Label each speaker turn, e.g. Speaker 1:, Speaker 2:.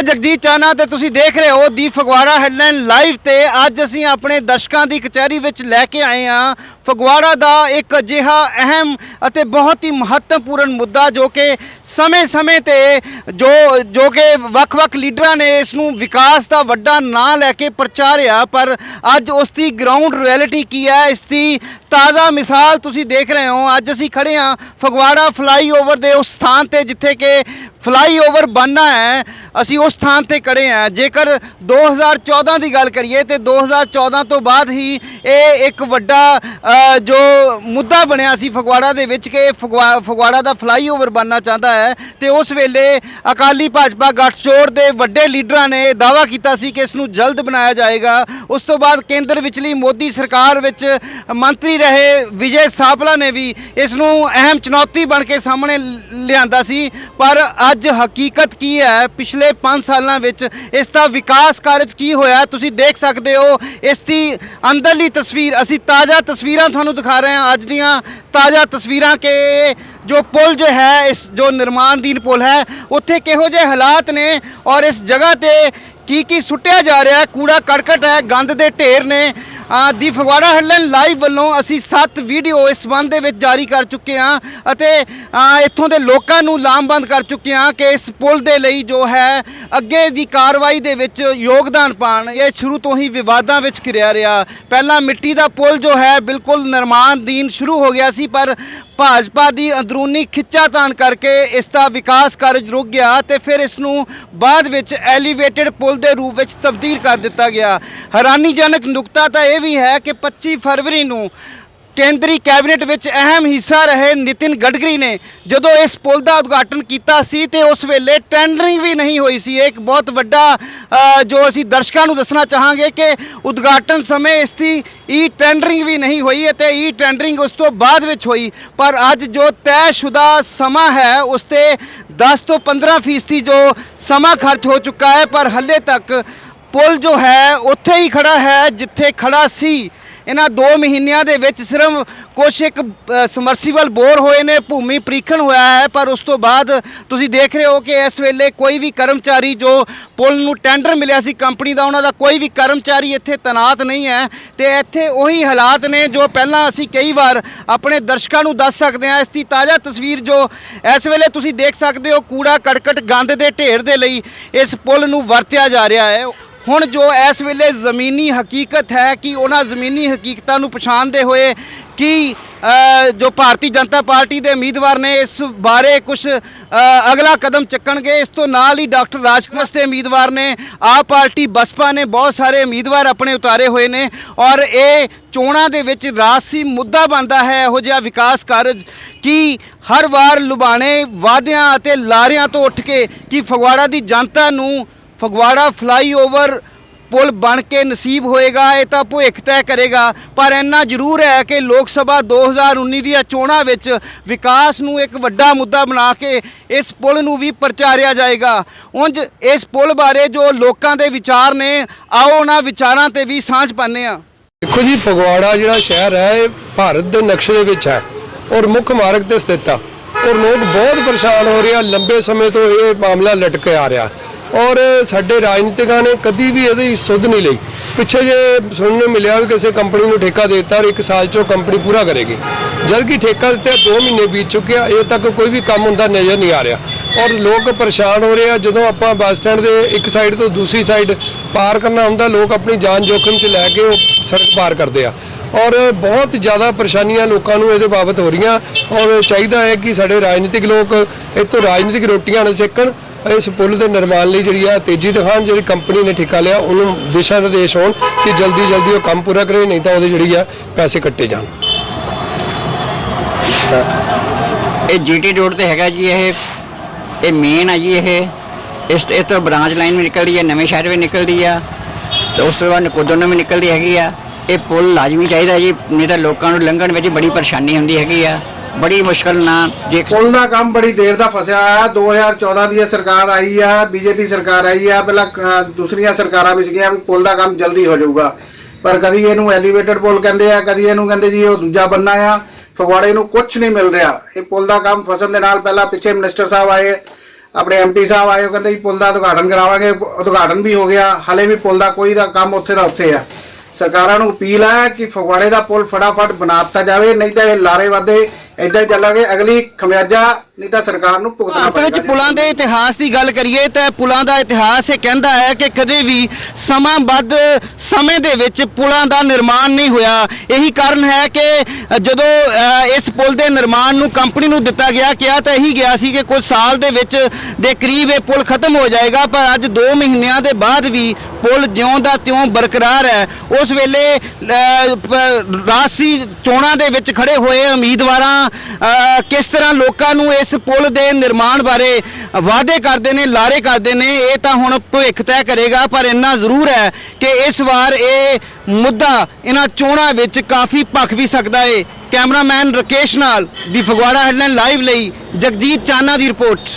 Speaker 1: ਮੈਂ ਜਗਜੀਤ ਚਾਨਾ ਤੇ ਤੁਸੀਂ ਦੇਖ ਰਹੇ ਹੋ ਦੀ ਫਗਵਾੜਾ ਹੈਡਲਾਈਨ ਲਾਈਵ ਤੇ ਅੱਜ ਅਸੀਂ ਆਪਣੇ ਦਰਸ਼ਕਾਂ ਦੀ ਕਚਹਿਰੀ ਵਿੱਚ ਲੈ ਕੇ ਆਏ ਹਾਂ। ਫਗਵਾੜਾ ਦਾ ਇੱਕ ਅਜਿਹਾ ਅਹਿਮ ਅਤੇ ਬਹੁਤ ਹੀ ਮਹੱਤਵਪੂਰਨ ਮੁੱਦਾ ਜੋ ਕਿ ਸਮੇਂ-ਸਮੇਂ ਤੇ ਜੋ ਜੋ ਕਿ ਵੱਖ-ਵੱਖ ਲੀਡਰਾਂ ਨੇ ਇਸ ਨੂੰ ਵਿਕਾਸ ਦਾ ਵੱਡਾ ਨਾਂ ਲੈ ਕੇ ਪ੍ਰਚਾਰਿਆ, ਪਰ ਅੱਜ ਉਸ ਦੀ ਗਰਾਊਂਡ ਰਿਐਲਿਟੀ ਕੀ ਹੈ? ਇਸ ਦੀ ਤਾਜ਼ਾ ਮਿਸਾਲ ਤੁਸੀਂ ਦੇਖ ਰਹੇ ਹੋ। ਅੱਜ ਅਸੀਂ ਖੜੇ ਹਾਂ ਫਗਵਾੜਾ ਫਲਾਈਓਵਰ ਦੇ ਉਸ ਸਥਾਨ ਤੇ ਜਿੱਥੇ ਕਿ ਫਲਾਈਓਵਰ ਬਣਨਾ ਹੈ। ਅਸੀਂ ਉਸ ਸਥਾਨ ਤੇ ਖੜੇ ਹਾਂ। ਜੇਕਰ 2014 ਦੀ ਗੱਲ ਕਰੀਏ ਤੇ 2014 ਤੋਂ ਬਾਅਦ ਹੀ ਇਹ ਇੱਕ ਵੱਡਾ ਜੋ ਮੁੱਦਾ ਬਣਿਆ ਸੀ ਫਗਵਾੜਾ ਦੇ ਵਿੱਚ ਕਿ ਫਗਵਾ- ਫਗਵਾੜਾ ਦਾ ਫਲਾਈਓਵਰ ਬਣਨਾ ਚਾਹੁੰਦਾ ਹੈ ਤੇ ਉਸ ਵੇਲੇ ਅਕਾਲੀ ਭਾਜਪਾ ਗੱਠਜੋੜ ਦੇ ਵੱਡੇ ਲੀਡਰਾਂ ਨੇ ਦਾਵਾ ਕੀਤਾ ਸੀ ਕਿ ਇਸ ਨੂੰ ਜਲਦ ਬਣਾਇਆ ਜਾਏਗਾ। ਉਸ ਤੋਂ ਬਾਅਦ ਕੇਂਦਰ ਵਿਚਲੀ ਮੋਦੀ ਸਰਕਾਰ ਵਿੱਚ ਮੰਤਰੀ ਰਹੇ ਵਿਜੇ ਸਾਪਲਾ ਨੇ ਵੀ ਇਸ ਨੂੰ ਅਹਿਮ ਚੁਣੌਤੀ ਬਣ ਕੇ ਸਾਹਮਣੇ ਲਿਆਂਦਾ ਸੀ। ਪਰ ਅੱਜ ਹਕੀਕਤ ਕੀ ਹੈ? ਪਿਛਲੇ 5 ਸਾਲਾਂ ਵਿੱਚ ਇਸ ਦਾ ਵਿਕਾਸ ਕਾਰਜ ਕੀ ਹੋਇਆ? ਤੁਸੀਂ ਦੇਖ ਸਕਦੇ ਹੋ, ਇਸ ਦੀ ਅੰਦਰਲੀ ਤਸਵੀਰ, ਅਸੀਂ ਤਾਜ਼ਾ ਤਸਵੀਰਾਂ ਤੁਹਾਨੂੰ ਦਿਖਾ ਰਹੇ ਹਾਂ ਅੱਜ ਦੀਆਂ। ਤਾਜ਼ਾ ਤਸਵੀਰਾਂ ਕਿ ਜੋ ਪੁਲ ਜੋ ਹੈ, ਇਸ ਜੋ ਨਿਰਮਾਣਧੀਨ ਪੁਲ ਹੈ, ਉੱਥੇ ਕਿਹੋ ਜਿਹੇ ਹਾਲਾਤ ਨੇ ਔਰ ਇਸ ਜਗ੍ਹਾ ਤੇ ਕੀ ਕੀ ਸੁੱਟਿਆ ਜਾ ਰਿਹਾ ਹੈ? ਕੂੜਾ ਕਰਕਟ ਹੈ, ਗੰਦ ਦੇ ਢੇਰ ਨੇ। ਦੀ ਫਗਵਾੜਾ ਹੈਡਲਾਈਨ ਲਾਈਵ ਵੱਲੋਂ ਅਸੀਂ 7 ਵੀਡੀਓ ਇਸ ਸੰਬੰਧ ਦੇ ਵਿੱਚ ਜਾਰੀ ਕਰ ਚੁੱਕੇ ਹਾਂ ਅਤੇ ਇੱਥੋਂ ਦੇ ਲੋਕਾਂ ਨੂੰ ਲਾਮਬੰਦ ਕਰ ਚੁੱਕੇ ਹਾਂ ਕਿ ਇਸ ਪੁਲ ਦੇ ਲਈ ਜੋ ਹੈ, ਅੱਗੇ ਦੀ ਕਾਰਵਾਈ ਦੇ ਵਿੱਚ ਯੋਗਦਾਨ ਪਾਣ ਇਹ ਸ਼ੁਰੂ ਤੋਂ ਹੀ ਵਿਵਾਦਾਂ ਵਿੱਚ ਘਿਰਿਆ ਰਿਹਾ। ਪਹਿਲਾਂ ਮਿੱਟੀ ਦਾ ਪੁਲ ਜੋ ਹੈ, ਬਿਲਕੁਲ ਨਿਰਮਾਣਧੀਨ ਸ਼ੁਰੂ ਹੋ ਗਿਆ ਸੀ, ਪਰ ਭਾਜਪਾ ਦੀ ਅੰਦਰੂਨੀ ਖਿੱਚਾਤਾਣ ਕਰਕੇ ਇਸ ਦਾ ਵਿਕਾਸ ਕਾਰਜ ਰੁਕ ਗਿਆ ਤੇ ਫਿਰ ਇਸ ਨੂੰ ਬਾਅਦ ਵਿੱਚ ਐਲੀਵੇਟਿਡ ਪੁਲ ਦੇ ਰੂਪ ਵਿੱਚ ਤਬਦੀਲ ਕਰ ਦਿੱਤਾ ਗਿਆ। ਹੈਰਾਨੀਜਨਕ ਨੁਕਤਾ ਤਾਂ ਇਹ ਵੀ ਹੈ ਕਿ 25 ਫਰਵਰੀ ਨੂੰ ਕੇਂਦਰੀ ਕੈਬਨਿਟ ਵਿੱਚ ਅਹਿਮ ਹਿੱਸਾ ਰਹੇ ਨਿਤਿਨ ਗਡਕਰੀ ਨੇ। ਜਦੋਂ ਇਸ ਪੁਲ ਦਾ ਉਦਘਾਟਨ ਕੀਤਾ ਸੀ ਤੇ ਉਸ ਵੇਲੇ ਟੈਂਡਰਿੰਗ ਵੀ ਨਹੀਂ ਹੋਈ ਸੀ। ਇਹ ਇੱਕ ਬਹੁਤ ਵੱਡਾ ਜੋ ਅਸੀਂ ਦਰਸ਼ਕਾਂ ਨੂੰ ਦੱਸਣਾ ਚਾਹਾਂਗੇ ਕਿ ਉਦਘਾਟਨ ਸਮੇਂ ਇਸ ਦੀ ਈ ਟੈਂਡਰਿੰਗ ਵੀ ਨਹੀਂ ਹੋਈ ਅਤੇ ਈ ਟੈਂਡਰਿੰਗ ਉਸ ਤੋਂ ਬਾਅਦ ਵਿੱਚ ਹੋਈ। ਪਰ ਅੱਜ ਜੋ ਤੈਅਸ਼ੁਦਾ ਸਮਾਂ ਹੈ, ਉਸ ਤੇ 10 ਤੋਂ 15 ਫੀਸਦੀ ਜੋ ਸਮਾਂ ਖਰਚ ਹੋ ਚੁੱਕਾ ਹੈ, ਪਰ ਹੱਲੇ ਤੱਕ ਪੁਲ ਜੋ ਹੈ, ਉੱਥੇ ਹੀ ਖੜਾ ਹੈ ਜਿੱਥੇ ਖੜਾ ਸੀ। ਇਹਨਾਂ 2 ਮਹੀਨਿਆਂ ਦੇ ਵਿੱਚ ਸਿਰਫ ਕੁਛ ਇੱਕ ਸਮਰਸੀਬਲ ਬੋਰ ਹੋਏ ਨੇ, ਭੂਮੀ ਪ੍ਰੀਖਣ ਹੋਇਆ ਹੈ, ਪਰ ਉਸ ਤੋਂ ਬਾਅਦ ਤੁਸੀਂ ਦੇਖ ਰਹੇ ਹੋ ਕਿ ਇਸ ਵੇਲੇ ਕੋਈ ਵੀ ਕਰਮਚਾਰੀ ਜੋ ਪੁਲ ਨੂੰ ਟੈਂਡਰ ਮਿਲਿਆ ਸੀ ਕੰਪਨੀ ਦਾ, ਉਹਨਾਂ ਦਾ ਕੋਈ ਵੀ ਕਰਮਚਾਰੀ ਇੱਥੇ ਤੈਨਾਤ ਨਹੀਂ ਹੈ। ਤੇ ਇੱਥੇ ਉਹੀ ਹਾਲਾਤ ਨੇ ਜੋ ਪਹਿਲਾਂ ਅਸੀਂ ਕਈ ਵਾਰ ਆਪਣੇ ਦਰਸ਼ਕਾਂ ਨੂੰ ਦੱਸ ਸਕਦੇ ਹਾਂ। ਇਸ ਦੀ ਤਾਜ਼ਾ ਤਸਵੀਰ ਜੋ ਇਸ ਵੇਲੇ ਤੁਸੀਂ ਦੇਖ ਸਕਦੇ ਹੋ ਕੂੜਾ ਕੜਕਟ ਗੰਦ ਦੇ ਢੇਰ ਦੇ ਲਈ ਇਸ ਪੁਲ ਨੂੰ ਵਰਤਿਆ ਜਾ ਰਿਹਾ ਹੈ। ਹੁਣ ਜੋ ਇਸ ਵੇਲੇ ਜ਼ਮੀਨੀ ਹਕੀਕਤ ਹੈ ਕਿ ਉਹਨਾਂ ਜ਼ਮੀਨੀ ਹਕੀਕਤਾਂ ਨੂੰ ਪਛਾਣਦੇ ਹੋਏ ਕਿ ਜੋ ਭਾਰਤੀ ਜਨਤਾ ਪਾਰਟੀ ਦੇ ਉਮੀਦਵਾਰ ਨੇ ਇਸ ਬਾਰੇ ਕੁਝ ਅਗਲਾ ਕਦਮ ਚੱਕਣਗੇ। ਇਸ ਤੋਂ ਨਾਲ ਹੀ ਡਾਕਟਰ ਰਾਜਕਮਲ ਦੇ ਉਮੀਦਵਾਰ ਨੇ, ਆਪ ਪਾਰਟੀ ਬਸਪਾ ਨੇ ਬਹੁਤ ਸਾਰੇ ਉਮੀਦਵਾਰ ਆਪਣੇ ਉਤਾਰੇ ਹੋਏ ਨੇ ਔਰ ਇਹ ਚੋਣਾਂ ਦੇ ਵਿੱਚ ਰਾਜਸੀ ਮੁੱਦਾ ਬਣਦਾ ਹੈ, ਇਹੋ ਜਿਹਾ ਵਿਕਾਸ ਕਾਰਜ ਕਿ ਹਰ ਵਾਰ ਲੁਬਾਣੇ ਵਾਅਦਿਆਂ ਅਤੇ ਲਾਰਿਆਂ ਤੋਂ ਉੱਠ ਕੇ ਕਿ ਫਗਵਾੜਾ ਦੀ ਜਨਤਾ ਨੂੰ ਫਗਵਾੜਾ ਫਲਾਈਓਵਰ ਪੁਲ ਬਣ ਕੇ ਨਸੀਬ ਹੋਏਗਾ, ਇਹ ਤਾਂ ਭਵਿੱਖ ਤੈਅ ਕਰੇਗਾ। ਪਰ ਇੰਨਾ ਜ਼ਰੂਰ ਹੈ ਕਿ ਲੋਕ ਸਭਾ 2019 ਦੀਆਂ ਚੋਣਾਂ ਵਿੱਚ ਵਿਕਾਸ ਨੂੰ ਇੱਕ ਵੱਡਾ ਮੁੱਦਾ ਬਣਾ ਕੇ ਇਸ ਪੁਲ ਨੂੰ ਵੀ ਪ੍ਰਚਾਰਿਆ ਜਾਏਗਾ। ਉਂਝ ਇਸ ਪੁਲ ਬਾਰੇ ਜੋ ਲੋਕਾਂ ਦੇ ਵਿਚਾਰ ਨੇ, ਆਓ ਉਹਨਾਂ ਵਿਚਾਰਾਂ ਤੇ ਵੀ ਸਾਂਝ ਪਾਉਂਦੇ ਹਾਂ।
Speaker 2: ਦੇਖੋ ਜੀ, ਫਗਵਾੜਾ ਜਿਹੜਾ ਸ਼ਹਿਰ ਹੈ, ਇਹ ਭਾਰਤ ਦੇ ਨਕਸ਼ੇ ਦੇ ਵਿੱਚ ਹੈ ਔਰ ਮੁੱਖ ਮਾਰਗ ਤੇ ਸਥਿਤ ਆ। ਔਰ ਲੋਕ ਬਹੁਤ ਪਰੇਸ਼ਾਨ ਹੋ ਰਹੇ ਆ। ਲੰਬੇ ਸਮੇਂ ਤੋਂ ਇਹ ਮਾਮਲਾ ਲਟਕੇ ਆ ਰਿਹਾ। ਔਰ ਸਾਡੇ ਰਾਜਨੀਤਿਕਾਂ ਨੇ ਕਦੀ ਵੀ ਇਹਦੀ ਸੁਧ ਨਹੀਂ ਲਈ। ਪਿੱਛੇ ਜੇ ਸੁਣਨ ਨੂੰ ਮਿਲਿਆ ਵੀ ਕਿਸੇ ਕੰਪਨੀ ਨੂੰ ਠੇਕਾ ਦੇ ਦਿੱਤਾ ਔਰ ਇੱਕ ਸਾਲ ਚੋਂ ਕੰਪਨੀ ਪੂਰਾ ਕਰੇਗੀ। ਜਦ ਕਿ ਠੇਕਾ ਦਿੱਤੇ 2 ਮਹੀਨੇ ਬੀਤ ਚੁੱਕੇ ਆ, ਇਹ ਤੱਕ ਕੋਈ ਵੀ ਕੰਮ ਹੁੰਦਾ ਨਜ਼ਰ ਨਹੀਂ ਆ ਰਿਹਾ। ਔਰ ਲੋਕ ਪਰੇਸ਼ਾਨ ਹੋ ਰਹੇ ਆ, ਜਦੋਂ ਆਪਾਂ ਬੱਸ ਸਟੈਂਡ ਦੇ ਇੱਕ ਸਾਈਡ ਤੋਂ ਦੂਸਰੀ ਸਾਈਡ ਪਾਰ ਕਰਨਾ ਹੁੰਦਾ, ਲੋਕ ਆਪਣੀ ਜਾਨ ਜੋਖਮ 'ਚ ਲੈ ਕੇ ਉਹ ਸੜਕ ਪਾਰ ਕਰਦੇ ਆ। ਔਰ ਬਹੁਤ ਜ਼ਿਆਦਾ ਪਰੇਸ਼ਾਨੀਆਂ ਲੋਕਾਂ ਨੂੰ ਇਹਦੇ ਬਾਬਤ ਹੋ ਰਹੀਆਂ। ਔਰ ਚਾਹੀਦਾ ਹੈ ਕਿ ਸਾਡੇ ਰਾਜਨੀਤਿਕ ਲੋਕ ਇਹ ਤੋਂ ਰਾਜਨੀਤਿਕ ਰੋਟੀਆਂ ਨਾ ਸੇਕਣ। ਇਸ ਪੁਲ ਦੇ ਨਿਰਮਾਣ ਲਈ ਜਿਹੜੀ ਆ ਤੇਜ਼ੀ ਦਿਖਾਉਣ ਜਿਹੜੀ ਕੰਪਨੀ ਨੇ ਠੇਕਾ ਲਿਆ, ਉਹਨੂੰ ਦਿਸ਼ਾ ਨਿਰਦੇਸ਼ ਹੋਣ ਕਿ ਜਲਦੀ ਜਲਦੀ ਉਹ ਕੰਮ ਪੂਰਾ ਕਰੇ, ਨਹੀਂ ਤਾਂ ਉਹਦੇ ਜਿਹੜੀ ਆ ਪੈਸੇ ਕੱਟੇ ਜਾਣ।
Speaker 3: ਇਹ ਜੀਟੀ ਰੋਡ ਤੇ ਹੈਗਾ ਜੀ ਇਹ ਇਹ ਮੇਨ ਆ ਜੀ ਇਹ। ਇਸ ਇਹ ਤੋਂ ਬ੍ਰਾਂਚ ਲਾਈਨ ਵੀ ਨਿਕਲਦੀ ਹੈ ਨਵੇਂ ਸ਼ਹਿਰ ਵੀ ਨਿਕਲਦੀ ਆ। ਤੇ ਉਸ ਤੋਂ ਬਾਅਦ ਨਕੋਦਰ ਨੂੰ ਵੀ ਨਿਕਲਦੀ ਹੈਗੀ ਆ। ਇਹ ਪੁਲ ਲਾਜ਼ਮੀ ਚਾਹੀਦਾ ਜੀ, ਨਹੀਂ ਤਾਂ ਲੋਕਾਂ ਨੂੰ ਲੰਘਣ ਵਿੱਚ ਬੜੀ ਪਰੇਸ਼ਾਨੀ ਹੁੰਦੀ ਹੈਗੀ ਆ। ਬੜੀ ਮੁਸ਼ਕਲ ਨਾਲ ਜੇ
Speaker 4: ਪੁਲ ਦਾ ਕੰਮ ਬੜੀ ਦੇਰ ਦਾ ਫਸਿਆ ਆ 2014 ਦੀ ਇਹ ਸਰਕਾਰ ਆਈ ਆ ਬੀਜੇਪੀ ਸਰਕਾਰ ਆਈ ਆ ਪਹਿਲਾਂ ਅਹ, ਦੂਸਰੀਆਂ ਸਰਕਾਰਾਂ ਵੀ ਸੀਗੀਆਂ ਵੀ ਪੁਲ ਦਾ ਕੰਮ ਜਲਦੀ ਹੋ ਜਾਊਗਾ। ਪਰ ਕਦੀ ਇਹਨੂੰ ਐਲੀਵੇਟਡ ਪੁਲ ਕਹਿੰਦੇ ਆ ਕਦੀ ਇਹਨੂੰ ਕਹਿੰਦੇ ਜੀ ਉਹ ਦੂਜਾ ਬੰਨਾ ਆ। ਫਗਵਾੜੇ ਨੂੰ ਕੁਝ ਨਹੀਂ ਮਿਲ ਰਿਹਾ। ਇਹ ਪੁਲ ਦਾ ਕੰਮ ਫਸਣ ਦੇ ਨਾਲ ਪਹਿਲਾਂ ਪਿੱਛੇ ਮਿਨਿਸਟਰ ਸਾਹਿਬ ਆਏ ਆਪਣੇ ਐਮਪੀ ਸਾਹਿਬ ਆਏ ਉਹ ਕਹਿੰਦੇ ਜੀ ਪੁਲ ਦਾ ਉਦਘਾਟਨ ਕਰਾਵਾਂਗੇ। ਉਦਘਾਟਨ ਵੀ ਹੋ ਗਿਆ। ਹਲੇ ਵੀ ਪੁਲ ਦਾ ਕੋਈ ਦਾ ਕੰਮ ਉੱਥੇ ਦਾ ਉੱਥੇ ਆ। ਸਰਕਾਰਾਂ ਨੂੰ ਅਪੀਲ ਹੈ ਕਿ ਫਗਵਾੜੇ ਦਾ ਪੁਲ ਫਟਾਫਟ ਬਣਾ ਦਿੱਤਾ ਜਾਵੇ ਨਹੀਂ ਤਾਂ ਇਹ ਲਾਰੇ ਵਾਦੇ ਇਦਾਂ ਹੀ ਚੱਲਾਂਗੇ ਅਗਲੀ ਖਮਿਆਜਾ ਨਹੀਂ ਤਾਂ ਸਰਕਾਰ ਨੂੰ ਭੁਗਤਣਾ
Speaker 1: ਭਾਰਤ ਵਿੱਚ
Speaker 4: ਪਏਗਾ।
Speaker 1: ਪੁਲਾਂ ਦੇ ਇਤਿਹਾਸ ਦੀ ਗੱਲ ਕਰੀਏ ਤਾਂ ਪੁਲਾਂ ਦਾ ਇਤਿਹਾਸ ਇਹ ਕਹਿੰਦਾ ਹੈ ਕਿ ਕਦੇ ਵੀ ਸਮਾਂਬੱਧ ਸਮੇਂ ਦੇ ਵਿੱਚ ਪੁਲਾਂ ਦਾ ਨਿਰਮਾਣ ਨਹੀਂ ਹੋਇਆ। ਇਹੀ ਕਾਰਨ ਹੈ ਕਿ ਜਦੋਂ ਅ, ਇਸ ਪੁਲ ਦੇ ਨਿਰਮਾਣ ਨੂੰ ਕੰਪਨੀ ਨੂੰ ਦਿੱਤਾ ਗਿਆ ਕਿਹਾ ਤਾਂ ਇਹੀ ਗਿਆ ਸੀ ਕਿ ਕੁਝ ਸਾਲ ਦੇ ਵਿੱਚ ਦੇ ਕਰੀਬ ਇਹ ਪੁਲ ਖਤਮ ਹੋ ਜਾਏਗਾ ਪਰ ਅੱਜ 2 ਮਹੀਨਿਆਂ ਦੇ ਬਾਅਦ ਵੀ ਪੁਲ ਜਿਉਂ ਦਾ ਤਿਉਂ ਬਰਕਰਾਰ ਹੈ। ਉਸ ਵੇਲੇ ਅ, ਪ- ਰਾਸ਼ਟਰੀ ਚੋਣਾਂ ਦੇ ਵਿੱਚ ਖੜੇ ਹੋਏ ਉਮੀਦਵਾਰਾਂ ਕਿਸ ਤਰ੍ਹਾਂ ਲੋਕਾਂ ਨੂੰ ਇਸ ਪੁਲ ਦੇ ਨਿਰਮਾਣ ਬਾਰੇ ਵਾਅਦੇ ਕਰਦੇ ਨੇ, ਲਾਰੇ ਕਰਦੇ ਨੇ, ਇਹ ਤਾਂ ਹੁਣ ਭਵਿੱਖ ਤੈਅ ਕਰੇਗਾ, ਪਰ ਇੰਨਾ ਜ਼ਰੂਰ ਹੈ ਕਿ ਇਸ ਵਾਰ ਇਹ ਮੁੱਦਾ ਇਹਨਾਂ ਚੋਣਾਂ ਵਿੱਚ ਕਾਫੀ ਭਖ ਵੀ ਸਕਦਾ ਏ। ਕੈਮਰਾਮੈਨ ਰਕੇਸ਼ ਨਾਲ ਦੀ ਫਗਵਾੜਾ ਹੈਡਲਾਈਨ ਲਾਈਵ ਲਈ ਜਗਜੀਤ ਚਾਨਾ ਦੀ ਰਿਪੋਰਟ।